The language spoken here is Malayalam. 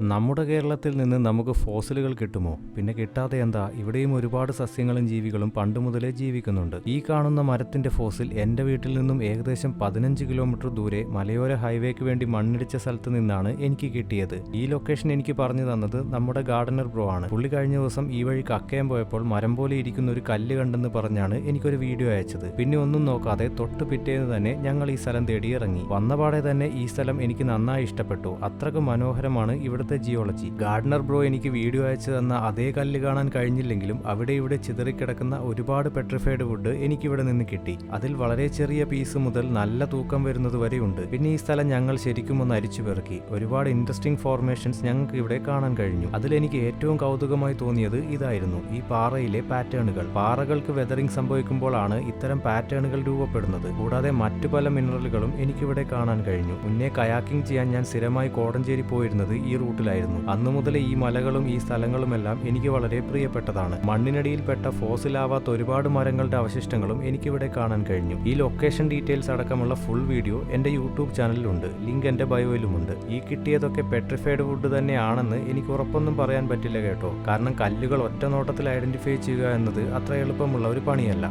നമ്മുടെ കേരളത്തിൽ നിന്ന് നമുക്ക് ഫോസിലുകൾ കിട്ടുമോ? പിന്നെ കിട്ടാതെ എന്താ? ഇവിടെയും ഒരുപാട് സസ്യങ്ങളും ജീവികളും പണ്ട് മുതലേ ജീവിക്കുന്നുണ്ട്. ഈ കാണുന്ന മരത്തിന്റെ ഫോസിൽ എന്റെ വീട്ടിൽ നിന്നും ഏകദേശം പതിനഞ്ച് കിലോമീറ്റർ ദൂരെ മലയോര ഹൈവേക്ക് വേണ്ടി മണ്ണിടിച്ച സ്ഥലത്ത് നിന്നാണ് എനിക്ക് കിട്ടിയത്. ഈ ലൊക്കേഷൻ എനിക്ക് പറഞ്ഞു തന്നത് നമ്മുടെ ഗാർഡനർ ബ്രോ ആണ്. പുള്ളി കഴിഞ്ഞ ദിവസം ഈ വഴി കക്കയം പോയപ്പോൾ മരം പോലെ ഇരിക്കുന്ന ഒരു കല്ല് കണ്ടെന്ന് പറഞ്ഞാണ് എനിക്കൊരു വീഡിയോ അയച്ചത്. പിന്നെ ഒന്നും നോക്കാതെ തൊട്ട് പിറ്റേന്ന് തന്നെ ഞങ്ങൾ ഈ സ്ഥലം തേടി ഇറങ്ങി. വന്നപാടെ തന്നെ ഈ സ്ഥലം എനിക്ക് നന്നായി ഇഷ്ടപ്പെട്ടു. അത്രയ്ക്ക് മനോഹരമാണ് ഇവിടുത്തെ ജിയോളജി ഗാർഡനർ ബ്രോ എനിക്ക് വീഡിയോ അയച്ചു തന്ന അതേ കല്ല് കാണാൻ കഴിഞ്ഞില്ലെങ്കിലും അവിടെ ഇവിടെ ചിതറിക്കിടക്കുന്ന ഒരുപാട് പെട്രിഫൈഡ് വുഡ് എനിക്കിവിടെ നിന്ന് കിട്ടി. അതിൽ വളരെ ചെറിയ പീസ് മുതൽ നല്ല തൂക്കം വരുന്നത് ഉണ്ട്. പിന്നെ ഈ സ്ഥലം ഞങ്ങൾ ശരിക്കും ഒന്ന് അരിച്ചു പെറുക്കി. ഒരുപാട് ഇൻട്രസ്റ്റിംഗ് ഫോർമേഷൻസ് ഞങ്ങൾക്ക് ഇവിടെ കാണാൻ കഴിഞ്ഞു. അതിൽ എനിക്ക് ഏറ്റവും കൗതുകമായി തോന്നിയത് ഇതായിരുന്നു. ഈ പാറയിലെ പാറ്റേണുകൾ. പാറകൾക്ക് വെതറിംഗ് സംഭവിക്കുമ്പോഴാണ് ഇത്തരം പാറ്റേണുകൾ രൂപപ്പെടുന്നത്. കൂടാതെ മറ്റു പല മിനറലുകളും എനിക്കിവിടെ കാണാൻ കഴിഞ്ഞു. മുന്നേ കയാക്കിംഗ് ചെയ്യാൻ ഞാൻ സ്ഥിരമായി കോടഞ്ചേരി പോയിരുന്നത് ഈ റൂട്ടിലായിരുന്നു അന്നു മുതൽ ഈ മലകളും ഈ സ്ഥലങ്ങളുമെല്ലാം എനിക്ക് വളരെ പ്രിയപ്പെട്ടതാണ്. മണ്ണിനടിയിൽപ്പെട്ട ഫോസിലാവാത്ത ഒരുപാട് മരങ്ങളുടെ അവശിഷ്ടങ്ങളും എനിക്കിവിടെ കാണാൻ കഴിഞ്ഞു. ഈ ലൊക്കേഷൻ ഡീറ്റെയിൽസ് അടക്കമുള്ള ഫുൾ വീഡിയോ എന്റെ യൂട്യൂബ് ചാനലിലുണ്ട്. ലിങ്ക് എന്റെ ബയോയിലുമുണ്ട്. ഈ കിട്ടിയതൊക്കെ പെട്രിഫൈഡ് വുഡ് തന്നെയാണെന്ന് എനിക്ക് ഉറപ്പൊന്നും പറയാൻ പറ്റില്ല കേട്ടോ. കാരണം കല്ലുകൾ ഒറ്റ നോട്ടത്തിൽ ഐഡന്റിഫൈ ചെയ്യുക എന്നത് അത്ര എളുപ്പമുള്ള ഒരു പണിയല്ല.